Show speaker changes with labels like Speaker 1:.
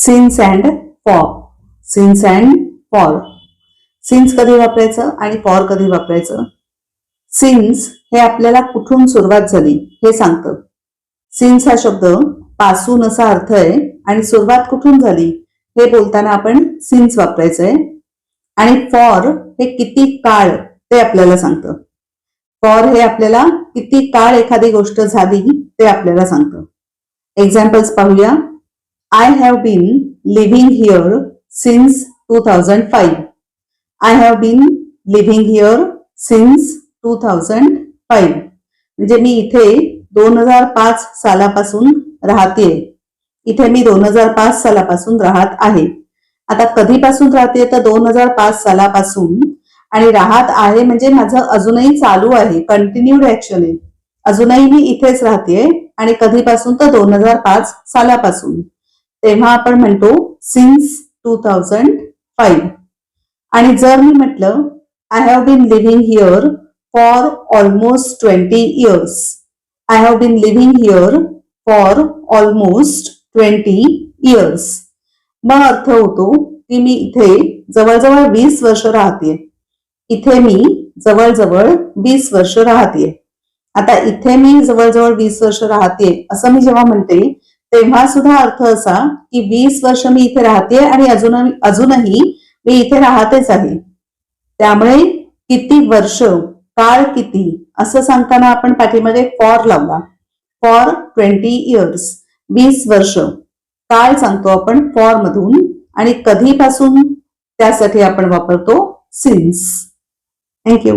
Speaker 1: Since and for since and for since कधी वापरायचं आणि फॉर कधी वापरायचं? सिन्स हे आपल्याला कुठून सुरुवात झाली हे सांगतं. सिन्स हा शब्दपासून असा अर्थ आहे आणि सुरुवात कुठून झाली हे बोलताना आपण सिन्स वापरायचं आहे आणि फॉर हे किती काळ ते आपल्याला सांगतं. फॉर हे आपल्याला किती काळ एखादी गोष्ट झाली ते आपल्याला सांगतं. एक्झाम्पल्स पाहूया. I have been living here since two thousand five I have been living here since two thousand five म्हणजे मी इथे दोन हजार पाच सालापासून राहते. इथे मी दोन हजार पाच सालापासून राहत आहे. आता कधीपासून राहते? तर दोन हजार पाच सालापासून. आणि राहत आहे म्हणजे माझं अजूनही चालू आहे कंटिन्यूड ऍक्शन आहे. अजूनही मी इथेच राहते आणि कधीपासून? तर दोन हजार पाच सालापासून. तेव्हा आपण म्हणतो सिन्स टू थाउजंड फाईव्ह आणि जर मी म्हटलं I have been living here for almost twenty years I have been living here for almost twenty years मग अर्थ होतो की मी इथे जवळजवळ वीस वर्ष राहते इथे मी जवळजवळ वीस वर्ष राहते आता इथे मी जवळजवळ वीस वर्ष राहते असं मी जेव्हा म्हणते तेव्हा सुद्धा अर्थ असा की वीस वर्ष मी इथे राहते आणि अजून अजूनही मी इथे राहतेच आहे. त्यामुळे किती वर्ष काळ किती असं सांगताना आपण पाठीमध्ये फॉर लावला. फॉर ट्वेंटी इयर्स वीस वर्ष. काळ सांगतो आपण फॉर मधून आणि कधीपासून त्यासाठी आपण वापरतो सिन्स थँक्यू